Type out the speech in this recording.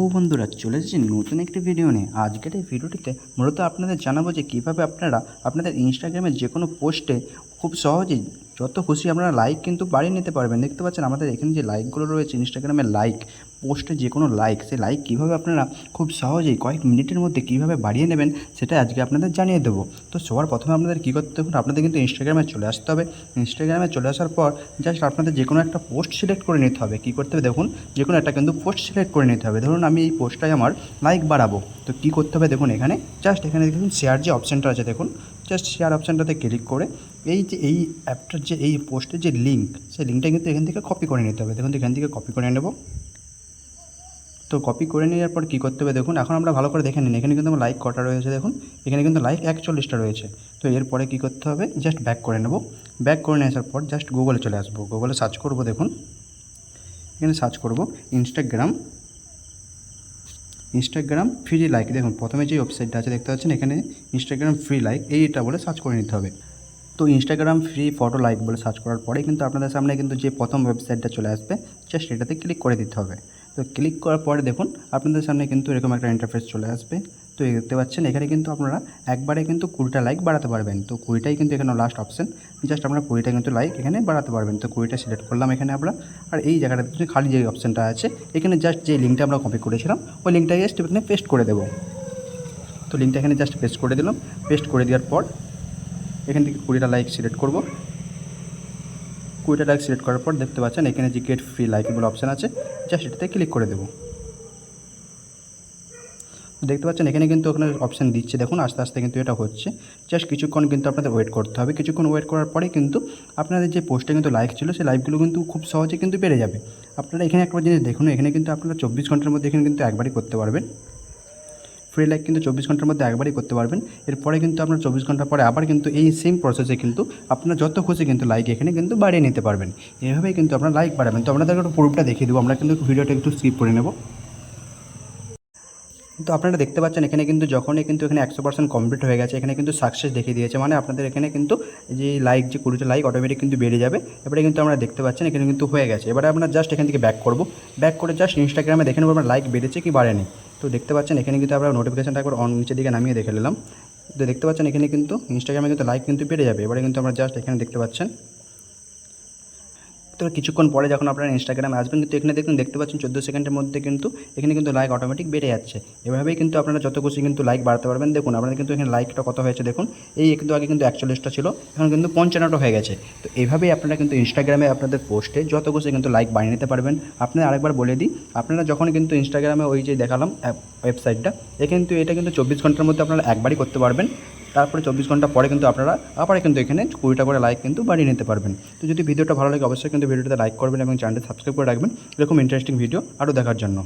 ও বন্ধুরা, চলে এসেছি নতুন একটি ভিডিও নিয়ে। আজকের এই ভিডিওটিতে মূলত আপনাদের জানাব যে কীভাবে আপনারা আপনাদের ইনস্টাগ্রামের যে কোনো পোস্টে খুব সহজেই যত খুশি আপনারা লাইক কিন্তু বাড়িয়ে নিতে পারবেন। দেখতে পাচ্ছেন আমাদের এখানে যে লাইকগুলো রয়েছে ইনস্টাগ্রামের লাইক পোস্টে যে কোনো লাইক সেই লাইক কীভাবে আপনারা খুব সহজেই কয়েক মিনিটের মধ্যে কীভাবে বাড়িয়ে নেবেন, সেটা আজকে আপনাদের জানিয়ে দেবো। তো সবার প্রথমে আপনাদের কী করতে হবে? আপনাদের কিন্তু ইনস্টাগ্রামে চলে আসতে হবে। ইনস্টাগ্রামে চলে আসার পর জাস্ট আপনাদের যে কোনো একটা পোস্ট সিলেক্ট করে নিতে হবে। কী করতে হবে? দেখুন যে কোনো একটা কিন্তু পোস্ট সিলেক্ট করে নিতে হবে। ধরুন, আমি এই পোস্টটায় আমার লাইক বাড়াবো। তো কী করতে হবে? দেখুন, এখানে জাস্ট এখানে দেখুন শেয়ার যে অপশানটা আছে, দেখুন জাস্ট শেয়ার অপশানটাতে ক্লিক করে এই যে, এই অ্যাপটার যে, এই পোস্টের যে লিঙ্ক সেই লিঙ্কটা কিন্তু এখান থেকে কপি করে নিতে হবে। দেখুন, এখান থেকে কপি করে নেব। তো কপি করে নেওয়ার পর কী করতে হবে? দেখুন, এখন আমরা ভালো করে দেখে নিন। এখানে কিন্তু আমার লাইক কটা রয়েছে, দেখুন। এখানে কিন্তু লাইক একচল্লিশটা রয়েছে। তো এরপরে কী করতে হবে? জাস্ট ব্যাক করে নেব। ব্যাক করে নিয়ে আসার পর জাস্ট গুগলে চলে আসব। গুগলে সার্চ করব, দেখুন। এখানে সার্চ করব। ইনস্টাগ্রাম ইনস্টাগ্রাম ফ্রি লাইক দেখুন, প্রথমে যে ওয়েবসাইটটা আছে, দেখতে পাচ্ছেন? এখানে ইনস্টাগ্রাম ফ্রি লাইক এইটা বলে সার্চ করে নিতে হবে। তো ইনস্টাগ্রাম ফ্রি ফটো লাইক বলে সার্চ করার পরে কিন্তু আপনাদের সামনে কিন্তু যে প্রথম ওয়েবসাইটটা চলে আসবে জাস্ট এটাতে ক্লিক করে দিতে হবে। তো ক্লিক করার পরে দেখুন, আপনাদের সামনে কিন্তু এরকম একটা ইন্টারফেস চলে আসবে। তো দেখতে পাচ্ছেন, এখানে কিন্তু আপনারা একবারে কিন্তু কুড়িটা লাইক বাড়াতে পারবেন। তো কুড়িটাই কিন্তু এখানে লাস্ট অপশন জাস্ট আপনারা কুড়িটা কিন্তু লাইক এখানে বাড়াতে পারবেন। তো কুড়িটা সিলেক্ট করলাম এখানে আমরা, আর এই জায়গাটাতে খালি যে অপশানটা আছে, এখানে জাস্ট যে লিঙ্কটা আমরা কপি করেছিলাম, ওই লিঙ্কটা জাস্ট এখানে পেস্ট করে দেবো। তো লিঙ্কটা এখানে জাস্ট পেস্ট করে দিলাম। পেস্ট করে দেওয়ার পর এখান থেকে কুড়িটা লাইক সিলেক্ট করব। কুড়িটা লাইক সিলেক্ট করার পর দেখতে পাচ্ছেন, এখানে যে গেট ফ্রি লাইক বলে অপশান আছে জাস্ট এটাতে ক্লিক করে দেবো। দেখতে পাচ্ছেন, এখানে কিন্তু ওখানে অপশান দিচ্ছে। দেখুন, আস্তে আস্তে কিন্তু এটা হচ্ছে। জাস্ট কিছুক্ষণ কিন্তু আপনাদের ওয়েট করতে হবে। কিছুক্ষণ ওয়েট করার পরে কিন্তু আপনাদের যে পোস্টে কিন্তু লাইক ছিল, সেই লাইকগুলো কিন্তু খুব সহজে কিন্তু বেড়ে যাবে। আপনারা এখানে একটা জিনিস দেখুন, এখানে কিন্তু আপনারা চব্বিশ ঘণ্টার মধ্যে এখানে কিন্তু একবারই করতে পারবেন। ফ্রি লাইক কিন্তু চব্বিশ ঘণ্টার মধ্যে একবারই করতে পারবেন। এরপরে কিন্তু আপনার চব্বিশ ঘণ্টা পরে আবার কিন্তু এই সেম প্রসেসে কিন্তু আপনার যত খুশি কিন্তু লাইক এখানে কিন্তু বাড়িয়ে নিতে পারবেন। এভাবেই কিন্তু আপনার লাইক বাড়াবেন। তো আপনাদেরকে একটু প্রুফটা দেখিয়ে দেবো। আমরা কিন্তু ভিডিওটা একটু স্কিপ করে নেব। তো আপনারা দেখতে পাচ্ছেন এখানে কিন্তু যখনই কিন্তু এখানে একশো পার্সেন্ট কমপ্লিট হয়ে গেছে, এখানে কিন্তু সাকসেস দেখিয়ে দিয়েছে। মানে আপনাদের এখানে কিন্তু যে লাইক যে কুড়িটা লাইক অটোমেটিক কিন্তু বেড়ে যাবে। এবারে কিন্তু আমরা দেখতে পাচ্ছেন এখানে কিন্তু হয়ে গেছে। এবারে আমরা জাস্ট এখান থেকে ব্যাক করব। ব্যাক করে জাস্ট ইনস্টাগ্রামে দেখে নেব আপনার লাইক বেড়েছে কি বাড়েনি। তো দেখতে পাচ্ছেন, এখানে কিন্তু আমরা নোটিফিকেশনটা একবার অন নিচের দিকে নামিয়ে দেখে নিলাম। তো দেখতে পাচ্ছেন, এখানে কিন্তু ইনস্টাগ্রামে কিন্তু লাইক কিন্তু বেড়ে যাবে। এবারে কিন্তু আমরা জাস্ট এখানে দেখতে পাচ্ছেন। তো কিছুক্ষণ পরে যখন আপনারা ইনস্টাগ্রামে আসবেন, কিন্তু এখানে দেখুন, দেখতে পাচ্ছেন চোদ্দ সেকেন্ডের মধ্যে কিন্তু এখানে কিন্তু লাইক অটোমেটিক বেড়ে যাচ্ছে। এভাবেই কিন্তু আপনারা যত খুশি কিন্তু লাইক বাড়াতে পারবেন। দেখুন, আপনাদের কিন্তু এখানে লাইকটা কত হয়েছে দেখুন। এই একটু আগে কিন্তু একচল্লিশটা ছিল, এখন কিন্তু পঞ্চান্নটা হয়ে গেছে। তো এভাবেই আপনারা কিন্তু ইনস্টাগ্রামে আপনাদের পোস্টে যত খুশি কিন্তু লাইক বাড়িয়ে নিতে পারবেন। আপনারা আরেকবার বলে দিই, আপনারা যখন কিন্তু ইনস্টাগ্রামে ওই যে দেখালাম ওয়েবসাইটটা এ কিন্তু এটা কিন্তু চব্বিশ ঘণ্টার মধ্যে আপনারা একবারই করতে পারবেন। তারপরে চব্বিশ ঘণ্টা পরে কিন্তু আপনারা আবার কিন্তু এখানে কুড়িটা করে লাইক কিন্তু বাড়িয়ে নিতে পারবেন। তো যদি ভিডিওটা ভালো লাগে, অবশ্যই কিন্তু ভিডিওটাতে লাইক করবেন এবং চ্যানেলটা সাবস্ক্রাইব করে রাখবেন। এরকম ইন্টারেস্টিং ভিডিও আরও দেখার জন্য।